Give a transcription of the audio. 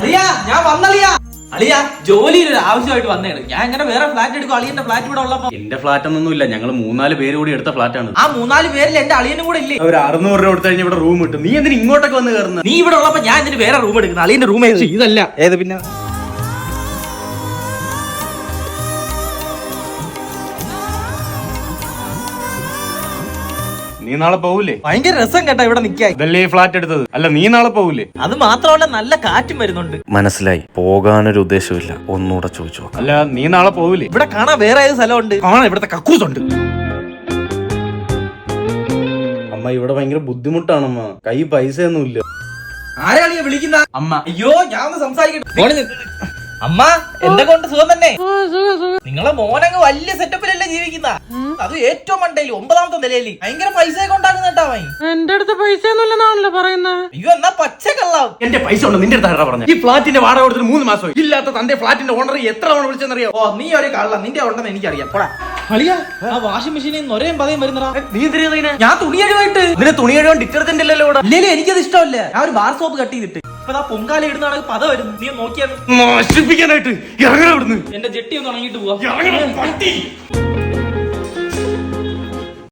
അളിയാ ഞാൻ വന്നളിയാ. അളിയാ ജോലിയിൽ ഒരു ആവശ്യമായിട്ട് വന്നേണ്. ഞാൻ ഇങ്ങനെ വേറെ ഫ്ലാറ്റ് എടുക്കും. അളിയന്റെ ഫ്ലാറ്റ് ഇവിടെ ഉള്ളപ്പോ എന്റെ ഫ്ലാറ്റ് ഒന്നും ഇല്ല. ഞങ്ങൾ മൂന്നാൽ പേര് കൂടി എടുത്ത ഫ്ലാറ്റാണ് ആ മൂന്നാൽ പേരിൽ എന്റെ അളിയനും കൂടെ ഇല്ലേ? ഒരു അറുന്നൂറ് രൂപ കൊടുത്തു കഴിഞ്ഞാൽ ഇവിടെ റൂം കിട്ടും. നീ എന്തിനും ഇങ്ങോട്ടൊക്കെ വന്ന് കയറുന്നത് നീ ഇവിടെ ഉള്ളപ്പോ ഞാൻ എന്തിനു വേറെ റൂം എടുക്കുന്നു അളിയന്റെ റൂം ഇതല്ല. ഏത് പിന്നെ? നീ നാളെ പോവില്ലേ ഭയങ്കര രസം കേട്ടാ ഇവിടെ നിക്കാൻ ഇതല്ലേ ഈ ഫ്ലാറ്റ് എടുത്തത്? അല്ല നീ നാളെ പോവില്ലേ അത് മാത്രമല്ല നല്ല കാറ്റും വരുന്നുണ്ട്. മനസ്സിലായി. പോകാനൊരു ഉദ്ദേശമില്ല ഒന്നുകൂടെ ചോദിച്ചു നോക്കാം. അല്ല നീ നാളെ പോവില്ലേ ഇവിടെ കാണാൻ വേറെ ഏത് സ്ഥലമുണ്ട്? കാണാൻ ഇവിടുത്തെ കക്കൂസ് ഉണ്ട്. അമ്മ ഇവിടെ ഭയങ്കര ബുദ്ധിമുട്ടാണമ്മ. കൈ പൈസ ഒന്നും ഇല്ല ആരാളിയാ വിളിക്കുന്ന? അമ്മ. അയ്യോ ഞാൻ ഒന്ന് സംസാരിക്കട്ടെ. ഫോണിൽ നിന്ന്. അമ്മ എന്താ കൊണ്ട് സുഖം തന്നെ. നിങ്ങളെ മോനങ്ങ് വലിയ സെറ്റപ്പിലല്ലേ ജീവിക്കുന്ന? അത് ഏറ്റവും മണ്ടയിൽ ഒമ്പതാമത്തെ നിലയിൽ. ഭയങ്കര പൈസ ഒക്കെ ഉണ്ടാക്കുന്ന എന്റെ അടുത്ത് പൈസ ഒന്നുമില്ലെന്നാണല്ലോ പറയുന്നത് അയ്യോ എന്നാ പച്ച കള്ളാവും എന്റെ പൈസ ഉണ്ട്? നിന്റെ അടുത്ത് പറഞ്ഞു പറഞ്ഞ? ഈ ഫ്ലാറ്റിന്റെ വാടക കൊടുത്തിട്ട് മൂന്ന് മാസം ഇല്ലാത്ത തന്റെ ഫ്ലാറ്റിന്റെ ഓണർ എത്ര തവണ വിളിച്ചെന്നറിയോ? ഓ നീ ഒരു കള്ള നിന്റെ ഉണ്ടെന്ന് എനിക്കറിയാം. പോടാ. അളിയാ ആ വാഷിംഗ് മെഷീനിൽ നൊരയും പതയും വരുന്നടാ. നീ എന്തിനാ ഞാൻ തുണി കഴിവായിട്ട് നിന്റെ തുണി കഴുകാൻ ഡിറ്റർജന്റ് ഇല്ലല്ലോ ഇല്ലേ എനിക്കത് ഇഷ്ടമല്ല. ഞാൻ ഒരു ബാർ സോപ്പ് കട്ട് ചെയ്തിട്ട്. ഇപ്പൊ പൊങ്കാല ഇടുന്നാണെങ്കിൽ പത വരുന്നു നീ നോക്കിയാൽ നശിപ്പിക്കാനായിട്ട് ഇറങ്ങണം ഇവിടുന്ന്. എന്റെ ജെട്ടി ഒന്ന് ഇറങ്ങിയിട്ട് പോവാ. ഇറങ്ങണ പട്ടി.